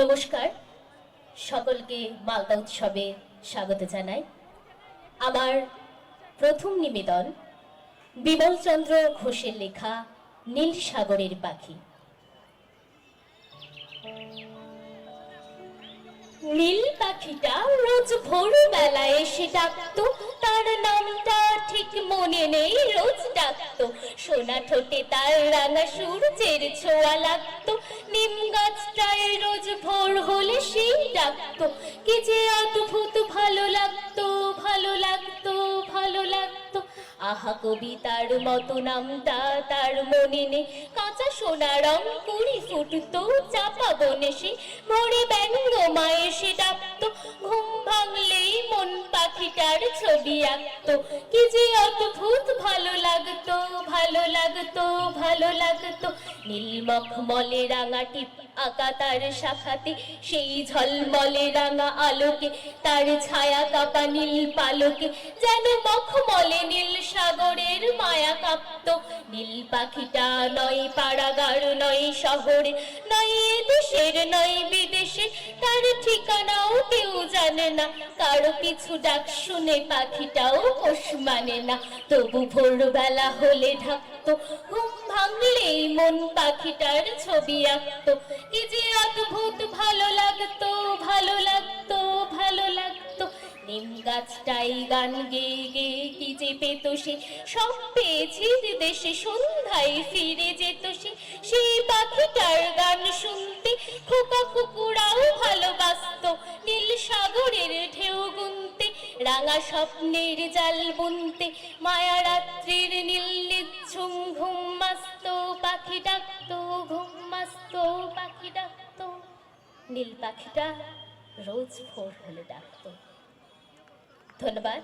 নমস্কার। সকলকে মালদা উৎসবে স্বাগত জানাই। আমার প্রথম নিবেদন, বিমলচন্দ্র ঘোষের লেখা নীল সাগরের পাখি। নীল পাখিটা রোজ ভোরবেলায় এসে ডাকতো ডাকতো সোনা ঠোঁটে তার রাঙা সূর্যের ছোঁয়া নিম গাছটায় রোজ ভোর হলে সেই ডাকতো। কি যে অদ্ভুত ভালো লাগতো ভালো লাগতো ভালো লাগতো। আহা কবিতার মতো নামটা তার মনে নেই। কাঁচা সোনা রং কুড়ি ফুটতো চাপা বনে সে। ভোরে ব্যঙ্গ মায়ে সে ডাকতো। পাখিটার ছবি আঁকতো। কি যে অদ্ভুত, ভালো লাগতো ভালো লাগতো ভালো লাগতো। নীল মখমলে রাঙা টিপ আঁকা তার শাখাতে, সেই ঝলমলে রাঙা আলোকে, তার ছায়া কাপা নীল পালকে। যেন মখমলে নীল সাগরের মায়া কাঁপত। নীল পাখিটা নয় পাড়াগার, নয় শহরে, নয় দেশের, নয় তার ঠিকানাও কেউ জানে না। কারও পিছু ডাক শুনে পাখিটাও পোষ মানে না। তবু ভোরবেলা হলে ঢাকতো, ঘুম ভাঙলেই মন পাখিটার ছবি আঁকতো। কি যে অদ্ভুত ভালো লাগতো ভালো লাগতো ভালো লাগতো। নিম গাছটাই গান গেয়ে গেয়ে কি যে পেত সে। সব পেয়েছি দেশে সন্ধ্যায় ফিরে যেত সে। সেই পাখিটার গান শুনতে খোকা কুকুরাও রাঙা স্বপ্নের জাল বুনতে, মায়া রাত্রির নীল নিচ্ছুম ঘুম মাস্ত, পাখি ডাকত, ঘুম মাস্ত, পাখি ডাকত। নীল পাখিটা রোজ ভোর হলে ডাকত। ধন্যবাদ।